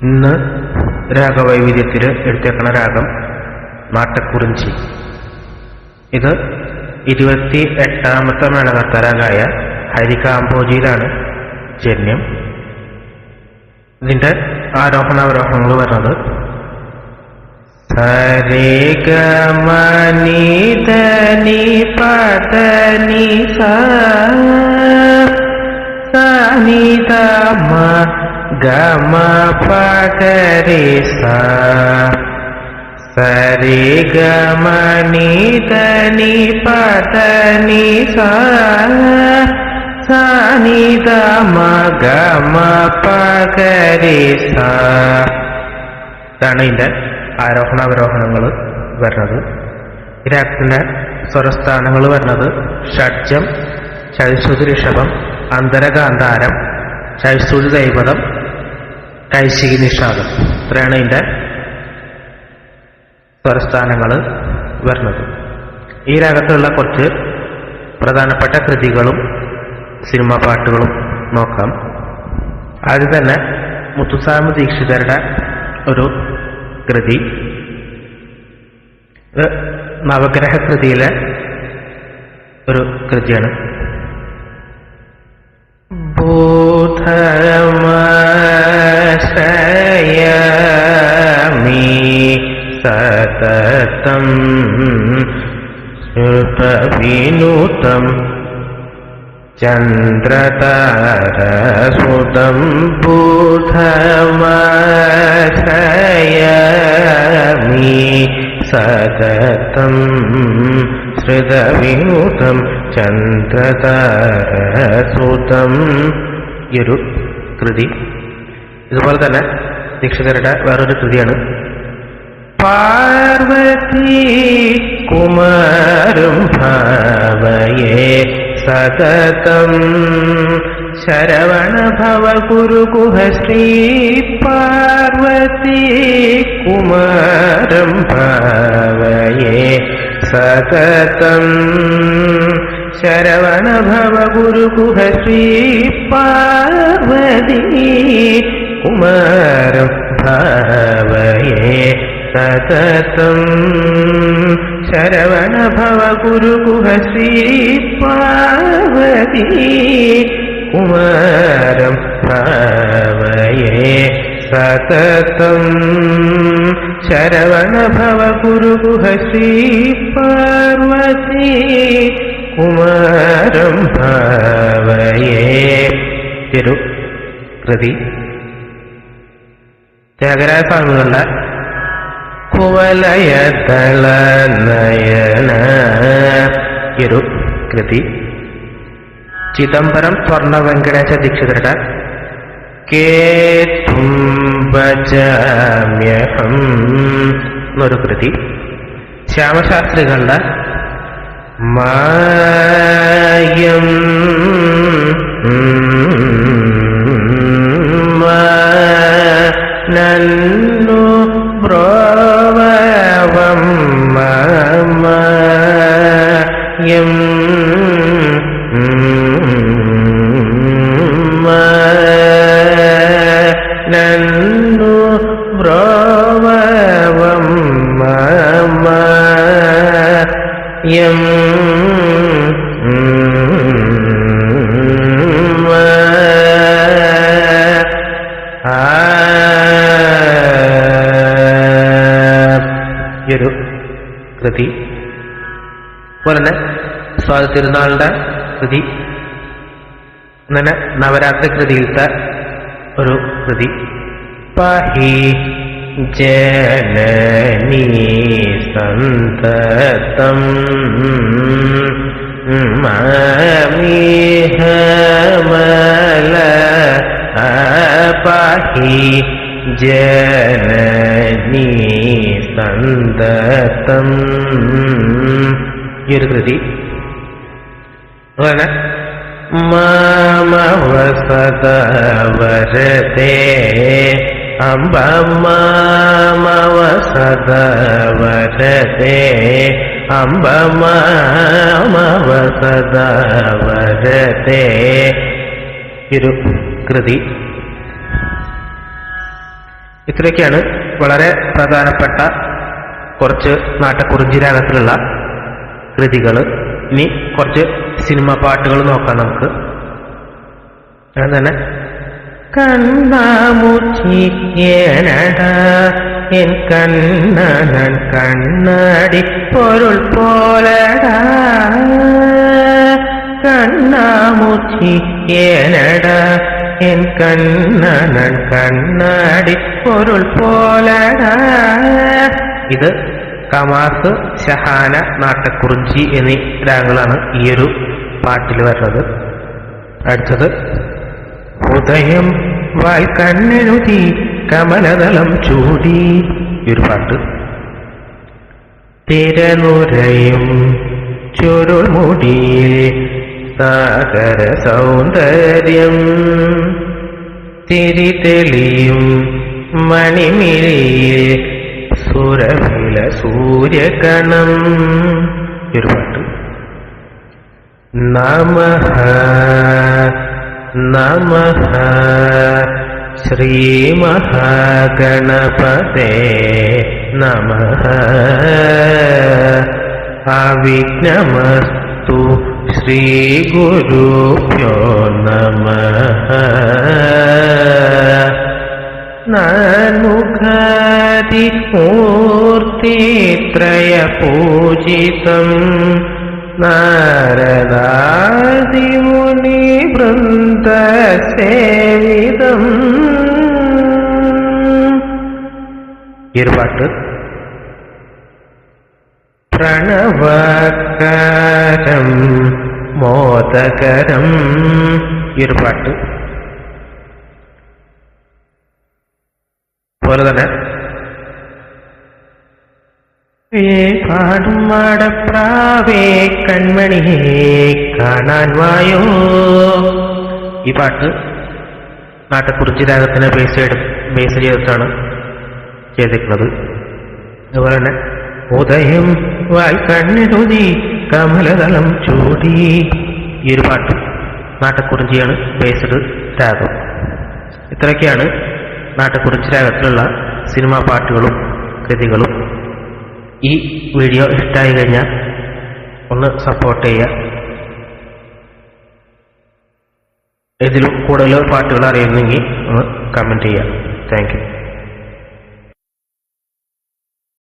ഇന്ന് രാഗവൈവിധ്യത്തിൽ എടുത്തേക്കണ രാഗം നാട്ടക്കുറിഞ്ചി ഇത് ഇരുപത്തി എട്ടാമത്തെ മേളകർത്തരാഗായ ഹരികാംബോജിയിലാണ് ജന്യം. ഇതിന്റെ ആരോഹണാവരോഹണങ്ങൾ വരുന്നത് സരിഗമനി ധനി പദനി സനിതമ ഗമ പകരി സരിഗമനി ധനി പദനി സനിതമ ഗമ പകരി ഇതാണ് ഇതിന്റെ ആരോഹണാവരോഹണങ്ങൾ വരുന്നത്. രാഗത്തിന്റെ സ്വരസ്ഥാനങ്ങൾ വരുന്നത് ഷഡ്ജം ചൈശ്രുതി ഋഷഭം അന്തരകാന്താരം ചൈശ്രുതി ദൈവതം കൈശികി നിഷാദം. ഇത്രയാണ് ഇതിന്റെ സ്വരസ്ഥാനങ്ങൾ വരുന്നത്. ഈ രാഗത്തിലുള്ള കുറച്ച് പ്രധാനപ്പെട്ട കൃതികളും സിനിമാ പാട്ടുകളും നോക്കാം. ആദ്യം തന്നെ മുത്തുസ്വാമി ദീക്ഷിതരുടെ ഒരു കൃതി. നവഗ്രഹ കൃതിയിലെ ഒരു കൃതിയാണ്. ചന്ദ്രതാരസുതം ബുധമശയമീ സതതം ശ്രുതവിനൂതം ചന്ദ്രതാരസുതം ഒരു കൃതി ഇതുപോലെ തന്നെ ദീക്ഷിതരുടെ വേറൊരു കൃതിയാണ്. പാർവതി കുമാരും ഭാവയേ സതതം ശരവണ ഭവ ഗുരുഗുഹ ശ്രീ പാർവതി കുമാരം ഭാവയേ സതതം ശരവണ ഭവ ഗുരുഗുഹ ശ്രീ പാർവതി കുമാരം ഭാവയേ സതതം. ശരവണ ഭവ ഗുരുഗുഹ ശ്രീ പാർവതി കുമാരം ഭാവയേ സതതം ശരവണ ഭവ ഗുരുഗുഹ ശ്രീ പാർവതി കുമാരം ഭാവയേ. തിരു കൃതി. ത്യാഗരാജ സ്വാമികളുടെ കുവലയതള നയന ഒരു കൃതി ചിദംബരം സ്വർണ വെങ്കടേശ ദീക്ഷിതരുടെ കേരു കൃതി. ശ്യാമശാസ്ത്രികളുടെ മായം സ്വാതി തിരുനാളിന്റെ കൃതി. അങ്ങനെ നവരാത്രി കൃതിയിലത്തെ ഒരു കൃതി. പഹി ജനനീ സന്തതം മീഹമല പഹി ജനനീ സന്തതം. ഈ ഒരു കൃതി അതുപോലെ മാമവസത വരതേ അംബ മാമവസത വരതേ അംബ മാമവസത വരതേ ഒരു കൃതി. ഇത്രയൊക്കെയാണ് വളരെ പ്രധാനപ്പെട്ട കുറച്ച് നാട്ടക്കുറിഞ്ചി രാഗത്തിലുള്ള കൃതികൾ ഇനി കുറച്ച് സിനിമ പാട്ടുകൾ നോക്കാം നമുക്ക്. അങ്ങനെ തന്നെ കണ്ണാമുച്ചിയേനട എൻ കണ്ണനൻ കണ്ണാടി പൊരുൾ പോലടാ. കണ്ണാമുച്ചിയേനട എൻ കണ്ണനൻ കണ്ണാടി പൊരുൾ പോലടാ. ഇത് കമാസ് ഷഹാന നാട്ടക്കുറിഞ്ചി എന്നീ രാഗങ്ങളാണ് ഈ ഒരു പാട്ടിൽ വരുന്നത്. അടുത്തത് ഉദയം വാൽ കണ്ണെഴുതി കമലതലം ചൂടി. ഒരു പാട്ട്. തിരനുരയും ചുരുൾ മുടിയിൽ സാഗര സൗന്ദര്യം. തിരി തെളിയും മണിമിഴിയിൽ സൂര്യകണം. ഒരു പാട്ട്. നമഃ നമഃ ശ്രീമഹാഗണപതേ നമഃ അവിഘ്നമസ്തു ശ്രീഗുരുഭ്യോ നമഃ നാൻമുഖാതി മൂർത്തിത്രയ പൂജിതം നാരദാദിമുനി വൃന്ദ സേവിതം ഈ ഒരു പാട്ട് പ്രണവകരം മോദകരം ഈ ഒരു പാട്ട് പോലെ തന്നെ ഏ പാടും മാടപ്രാവേ കൺമണിയെ കാണാൻ വായോ? ഈ പാട്ട് നാട്ടക്കുറിച്ചി രാഗത്തിനെ ബേസ് ബേസ് ചെയ്തിട്ടാണ് ചെയ്തിട്ടുള്ളത് അതുപോലെ തന്നെ ഉദയം വാൽ കണ്ണിടുതി കമലതലം ചൂടി. ഈ ഒരു പാട്ട് നാട്ടക്കുറിഞ്ചിയാണ് ബേസ്ഡ് രാഗം. ഇത്രയൊക്കെയാണ് നാട്ടക്കുറിഞ്ചി രാഗത്തിലുള്ള സിനിമാ പാട്ടുകളും കൃതികളും. ഈ വീഡിയോ ഇഷ്ടമായി കഴിഞ്ഞാൽ ഒന്ന് സപ്പോർട്ട് ചെയ്യുക. ഇതിലും കൂടുതൽ പാട്ടുകൾ അറിയുന്നെങ്കിൽ ഒന്ന് കമന്റ് ചെയ്യുക. താങ്ക്